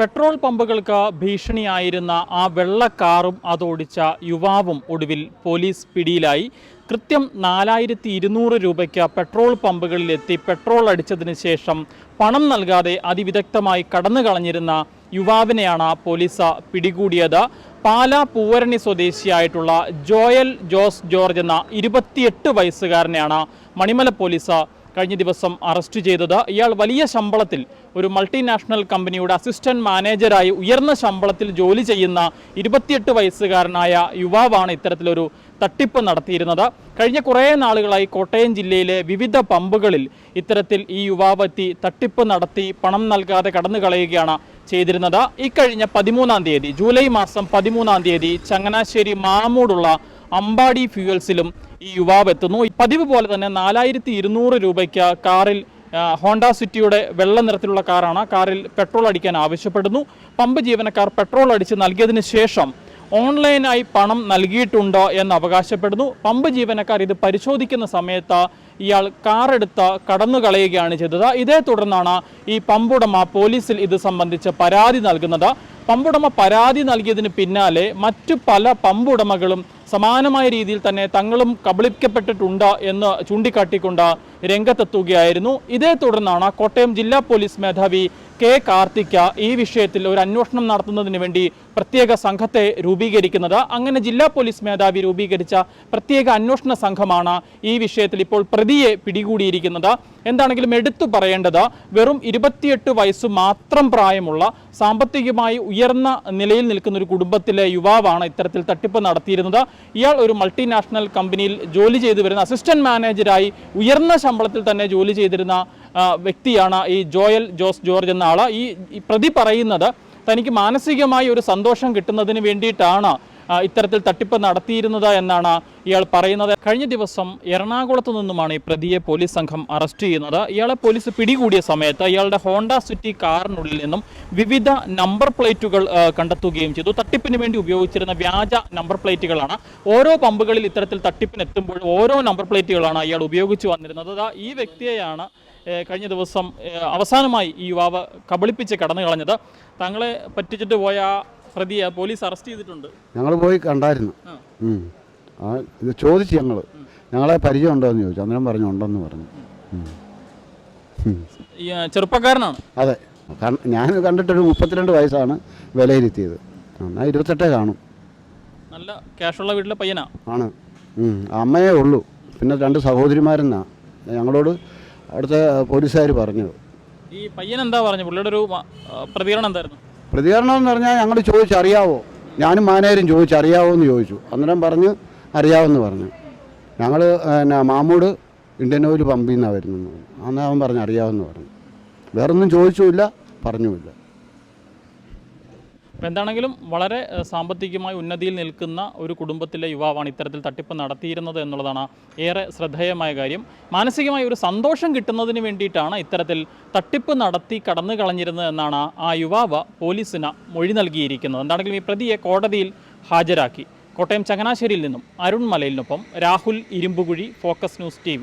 Petrol പമ്പുകൾക്ക് ഭീഷണിയായിരുന്ന ആ വെള്ള കാറും അതോടിച്ച യുവാവും ഒടുവിൽ പോലീസ് പിടിയിലായി. കൃത്യം നാലായിരത്തി ഇരുന്നൂറ് രൂപയ്ക്ക് പെട്രോൾ പമ്പുകളിലെത്തി പെട്രോൾ അടിച്ചതിന് ശേഷം പണം നൽകാതെ അതിവിദഗ്ധമായി കടന്നു കളഞ്ഞിരുന്ന യുവാവിനെയാണ് പോലീസ് പിടികൂടിയത്. പാല പൂവരണി സ്വദേശിയായിട്ടുള്ള ജോയൽ ജോസ് ജോർജ് എന്ന ഇരുപത്തിയെട്ട് വയസ്സുകാരനെയാണ് മണിമല പോലീസ് കഴിഞ്ഞ ദിവസം അറസ്റ്റ് ചെയ്തത്. ഇയാൾ വലിയ ശമ്പളത്തിൽ ഒരു മൾട്ടിനാഷണൽ കമ്പനിയുടെ അസിസ്റ്റന്റ് മാനേജരായി ഉയർന്ന ശമ്പളത്തിൽ ജോലി ചെയ്യുന്ന ഇരുപത്തിയെട്ട് വയസ്സുകാരനായ യുവാവാണ് ഇത്തരത്തിലൊരു തട്ടിപ്പ് നടത്തിയിരുന്നത്. കഴിഞ്ഞ കുറേ നാളുകളായി കോട്ടയം ജില്ലയിലെ വിവിധ പമ്പുകളിൽ ഇത്തരത്തിൽ ഈ യുവാവ് എത്തി തട്ടിപ്പ് നടത്തി പണം നൽകാതെ കടന്നു കളയുകയാണ് ചെയ്തിരുന്നത് ഇക്കഴിഞ്ഞ പതിമൂന്നാം തീയതി ജൂലൈ മാസം പതിമൂന്നാം തീയതി ചങ്ങനാശ്ശേരി മാമൂടുള്ള അമ്പാടി ഫ്യൂവൽസിലും ഈ യുവാവ് എത്തുന്നു. പതിവ് പോലെ തന്നെ നാലായിരത്തി ഇരുന്നൂറ് രൂപയ്ക്ക് കാറിൽ ഹോണ്ട സിറ്റിയുടെ വെള്ള നിറത്തിലുള്ള കാറാണ്. കാറിൽ പെട്രോൾ അടിക്കാൻ ആവശ്യപ്പെടുന്നു. പമ്പ് ജീവനക്കാർ പെട്രോൾ അടിച്ച് നൽകിയതിന് ശേഷം ഓൺലൈനായി പണം നൽകിയിട്ടുണ്ടോ എന്ന് അവകാശപ്പെടുന്നു. പമ്പ് ജീവനക്കാർ ഇത് പരിശോധിക്കുന്ന സമയത്ത് ഇയാൾ കാറെടുത്ത് കടന്നു കളയുകയാണ് ചെയ്തത്. ഇതേ തുടർന്നാണ് ഈ പമ്പുടമ പോലീസിൽ ഇത് സംബന്ധിച്ച് പരാതി നൽകുന്നത്. പമ്പുടമ പരാതി നൽകിയതിന് പിന്നാലെ മറ്റു പല പമ്പുടമകളും സമാനമായ രീതിയിൽ തന്നെ തങ്ങളും കബളിപ്പിക്കപ്പെട്ടിട്ടുണ്ട് എന്ന് ചൂണ്ടിക്കാട്ടിക്കൊണ്ട് രംഗത്തെത്തുകയായിരുന്നു. ഇതേ തുടർന്നാണ് കോട്ടയം ജില്ലാ പോലീസ് മേധാവി കെ കാർത്തിക്ക ഈ വിഷയത്തിൽ ഒരു അന്വേഷണം നടത്തുന്നതിന് വേണ്ടി പ്രത്യേക സംഘത്തെ രൂപീകരിക്കുന്നത്. അങ്ങനെ ജില്ലാ പോലീസ് മേധാവി രൂപീകരിച്ച പ്രത്യേക അന്വേഷണ സംഘമാണ് ഈ വിഷയത്തിൽ ഇപ്പോൾ പ്രതിയെ പിടികൂടിയിരിക്കുന്നത്. എന്താണെങ്കിലും എടുത്തു പറയേണ്ടത് വെറും ഇരുപത്തിയെട്ട് വയസ്സ് മാത്രം പ്രായമുള്ള സാമ്പത്തികമായി ഉയർന്ന നിലയിൽ നിൽക്കുന്ന ഒരു കുടുംബത്തിലെ യുവാവാണ് ഇത്തരത്തിൽ തട്ടിപ്പ് നടത്തിയിരുന്നത്. ഇയാൾ ഒരു മൾട്ടിനാഷണൽ കമ്പനിയിൽ ജോലി ചെയ്തു വരുന്ന അസിസ്റ്റന്റ് മാനേജരായി ഉയർന്ന ശമ്പളത്തിൽ തന്നെ ജോലി ചെയ്തിരുന്ന വ്യക്തിയാണ് ഈ ജോയൽ ജോസ് ജോർജ് എന്ന ആൾ ഈ പ്രതി പറയുന്നത് തനിക്ക് മാനസികമായി ഒരു സന്തോഷം കിട്ടുന്നതിന് വേണ്ടിയിട്ടാണ് ഇത്തരത്തിൽ തട്ടിപ്പ് നടത്തിയിരുന്നത് എന്നാണ് ഇയാൾ പറയുന്നത്. കഴിഞ്ഞ ദിവസം എറണാകുളത്ത് നിന്നുമാണ് ഈ പ്രതിയെ പോലീസ് സംഘം അറസ്റ്റ് ചെയ്യുന്നത്. ഇയാളെ പോലീസ് പിടികൂടിയ സമയത്ത് ഇയാളുടെ ഹോണ്ട സിറ്റി കാറിനുള്ളിൽ നിന്നും വിവിധ നമ്പർ പ്ലേറ്റുകൾ കണ്ടെത്തുകയും ചെയ്തു. തട്ടിപ്പിന് വേണ്ടി ഉപയോഗിച്ചിരുന്ന വ്യാജ നമ്പർ പ്ലേറ്റുകളാണ്. ഓരോ പമ്പുകളിൽ ഇത്തരത്തിൽ തട്ടിപ്പിന് എത്തുമ്പോൾ ഓരോ നമ്പർ പ്ലേറ്റുകളാണ് ഇയാൾ ഉപയോഗിച്ച് വന്നിരുന്നത്. ഈ വ്യക്തിയെയാണ് കഴിഞ്ഞ ദിവസം അവസാനമായി ഈ യുവാവ് കബളിപ്പിച്ച് കടന്നു കളഞ്ഞത് തങ്ങളെ പറ്റിച്ചിട്ട് പോയ പ്രതിയെ പോലീസ് അറസ്റ്റ് ചെയ്തിട്ടുണ്ട്. ഞങ്ങൾ പോയി കണ്ടായിരുന്നു. ആ. ഇത് ചോദിച്ചു ഞങ്ങൾ ഞങ്ങളെ പരിചയം ഉണ്ടോ എന്ന് ചോദിച്ചു. അന്നേരം പറഞ്ഞു ഉണ്ടെന്ന് പറഞ്ഞു. ചെറുപ്പക്കാരനാണ്? അതെ. ഞാൻ കണ്ടിട്ടൊരു മുപ്പത്തിരണ്ട് വയസ്സാണ് വിലയിരുത്തിയത്. എന്നാൽ ഇരുപത്തെട്ടേ കാണും. നല്ല ക്യാഷുള്ള വീട്ടിലെ പയ്യനാ? ആണ്. അമ്മയെ അമ്മയേ ഉള്ളൂ. പിന്നെ രണ്ട് സഹോദരിമാരെന്നാ. ഞങ്ങളോട് അവിടുത്തെ പോലീസുകാർ പറഞ്ഞത്. ഈ പയ്യൻ എന്താ പറഞ്ഞു? പുള്ളിയുടെ ഒരു പ്രതികരണം എന്തായിരുന്നു? പ്രതികരണം എന്ന് പറഞ്ഞാൽ ഞങ്ങൾ ചോദിച്ചറിയാവോ? ഞാനും മാനേജരും ചോദിച്ചറിയാവോ എന്ന് ചോദിച്ചു. അന്നേരം പറഞ്ഞ് അറിയാമെന്ന് പറഞ്ഞു. ഞങ്ങൾ പിന്നെ മാമൂട് ഇന്ത്യൻ ഓയിൽ പമ്പിൽ നിന്നാണ് വരുന്നത്. അന്ന് അവൻ പറഞ്ഞു അറിയാമെന്ന് പറഞ്ഞു. വേറൊന്നും ചോദിച്ചുമില്ല പറഞ്ഞുമില്ല. എന്താണെങ്കിലും വളരെ സാമ്പത്തികമായി ഉന്നതിയിൽ നിൽക്കുന്ന ഒരു കുടുംബത്തിലെ യുവാവാണ് ഇത്തരത്തിൽ തട്ടിപ്പ് നടത്തിയിരുന്നത് എന്നുള്ളതാണ് ഏറെ ശ്രദ്ധേയമായ കാര്യം. മാനസികമായി ഒരു സന്തോഷം കിട്ടുന്നതിന് വേണ്ടിയിട്ടാണ് ഇത്തരത്തിൽ തട്ടിപ്പ് നടത്തി കടന്നു കളഞ്ഞിരുന്നത് എന്നാണ് ആ യുവാവ് പോലീസിന് മൊഴി നൽകിയിരിക്കുന്നത്. എന്താണെങ്കിലും ഈ പ്രതിയെ കോടതിയിൽ ഹാജരാക്കി. കോട്ടയം ചങ്ങനാശ്ശേരിയിൽ നിന്നും Arun മലയിലിനൊപ്പം Rahul Irumbukuzhi focus news T